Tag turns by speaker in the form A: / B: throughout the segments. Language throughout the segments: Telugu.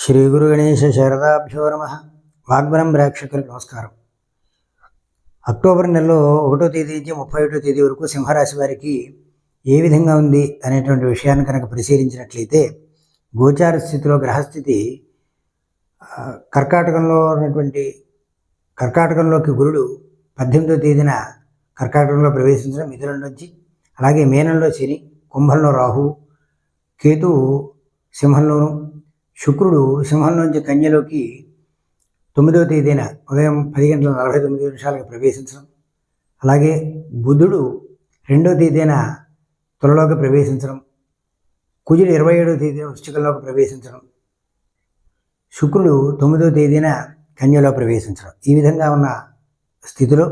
A: శ్రీ గురు గణేశ శారదాభ్యో నమ. వాగ్బలం ప్రేక్షకులకు నమస్కారం. అక్టోబర్ నెలలో ఒకటో తేదీ నుంచి ముప్పై ఒకటో తేదీ వరకు సింహరాశి వారికి ఏ విధంగా ఉంది అనేటువంటి విషయాన్ని కనుక పరిశీలించినట్లయితే గోచార స్థితిలో గ్రహస్థితి కర్కాటకంలో ఉన్నటువంటి కర్కాటకంలోకి గురుడు పద్దెనిమిదో తేదీన కర్కాటకంలో ప్రవేశించడం మిథునం నుంచి అలాగే మేనంలో శని కుంభంలో రాహు కేతువు సింహంలోను శుక్రుడు సింహం నుంచి కన్యలోకి తొమ్మిదవ తేదీన ఉదయం పది గంటల నలభై తొమ్మిది నిమిషాలకు ప్రవేశించడం. అలాగే బుధుడు రెండవ తేదీన త్వరలోకి ప్రవేశించడం. కుజుడు ఇరవై ఏడవ తేదీన వృశ్చికంలోకి ప్రవేశించడం. శుక్రుడు తొమ్మిదవ తేదీన కన్యలో ప్రవేశించడం. ఈ విధంగా ఉన్న స్థితిలో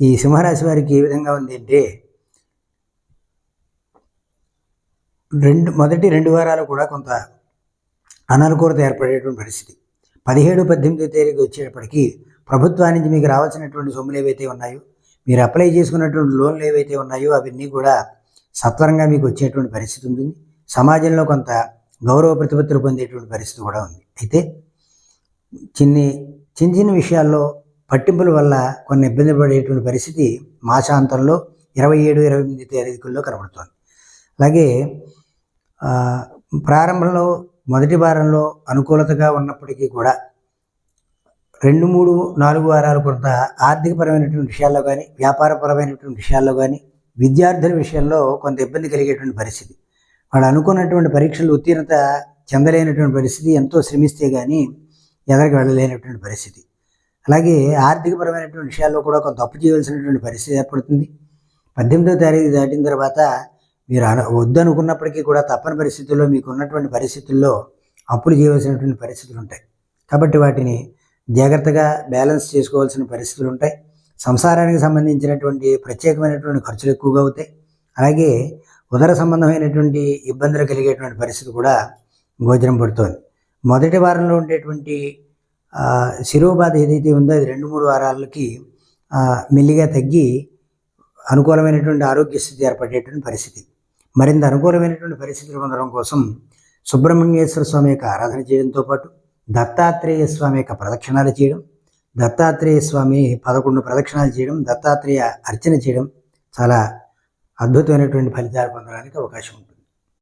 A: ఈ సింహరాశి వారికి ఏ విధంగా ఉంది అంటే రెండు మొదటి రెండు వారాలు కూడా కొంత అననుకూలత ఏర్పడేటువంటి పరిస్థితి. పదిహేడు పద్దెనిమిది తేదీకి వచ్చేటప్పటికి ప్రభుత్వానికి మీకు రావాల్సినటువంటి సొమ్ములు ఏవైతే ఉన్నాయో మీరు అప్లై చేసుకున్నటువంటి లోన్లు ఏవైతే ఉన్నాయో అవన్నీ కూడా సత్వరంగా మీకు వచ్చేటువంటి పరిస్థితి ఉంటుంది. సమాజంలో కొంత గౌరవ ప్రతిపత్తులు పొందేటువంటి పరిస్థితి కూడా ఉంది. అయితే చిన్ని చిన్న చిన్న విషయాల్లో పట్టింపుల వల్ల కొన్ని ఇబ్బంది పడేటువంటి పరిస్థితి మాసాంతంలో ఇరవై ఏడు ఇరవై ఎనిమిది తేదీకుల్లో కనబడుతోంది. అలాగే ప్రారంభంలో మొదటి వారంలో అనుకూలతగా ఉన్నప్పటికీ కూడా రెండు మూడు నాలుగు వారాలు కొంత ఆర్థికపరమైనటువంటి విషయాల్లో కానీ వ్యాపారపరమైనటువంటి విషయాల్లో కానీ విద్యార్థుల విషయంలో కొంత ఇబ్బంది కలిగేటువంటి పరిస్థితి. వాళ్ళు అనుకున్నటువంటి పరీక్షలు ఉత్తీర్ణత చెందలేనటువంటి పరిస్థితి ఎంతో శ్రమిస్తే కానీ ఎదరికి వెళ్ళలేనటువంటి పరిస్థితి. అలాగే ఆర్థికపరమైనటువంటి విషయాల్లో కూడా కొంత అప్పు చేయవలసినటువంటి పరిస్థితి ఏర్పడుతుంది. పద్దెనిమిదో తారీఖు దాటిన తర్వాత మీరు అన వద్దనుకున్నప్పటికీ కూడా తప్పని పరిస్థితుల్లో మీకు ఉన్నటువంటి పరిస్థితుల్లో అప్పులు చేయవలసినటువంటి పరిస్థితులు ఉంటాయి కాబట్టి వాటిని జాగ్రత్తగా బ్యాలెన్స్ చేసుకోవాల్సిన పరిస్థితులు ఉంటాయి సంసారానికి సంబంధించినటువంటి ప్రత్యేకమైనటువంటి ఖర్చులు ఎక్కువగా అవుతాయి. అలాగే ఉదర సంబంధమైనటువంటి ఇబ్బందులు కలిగేటువంటి పరిస్థితి కూడా గోచరం పడుతోంది. మొదటి వారంలో ఉండేటువంటి శిరోబాధ ఏదైతే ఉందో అది రెండు మూడు వారాలకి మెల్లిగా తగ్గి అనుకూలమైనటువంటి ఆరోగ్య స్థితి ఏర్పడేటువంటి పరిస్థితి. మరింత అనుకూలమైనటువంటి పరిస్థితులు పొందడం కోసం సుబ్రహ్మణ్యేశ్వర స్వామి యొక్క ఆరాధన చేయడంతో పాటు దత్తాత్రేయ స్వామి యొక్క ప్రదక్షిణాలు చేయడం దత్తాత్రేయ స్వామి పదకొండు ప్రదక్షిణాలు చేయడం దత్తాత్రేయ అర్చన చేయడం చాలా అద్భుతమైనటువంటి ఫలితాలు పొందడానికి అవకాశం ఉంటుంది.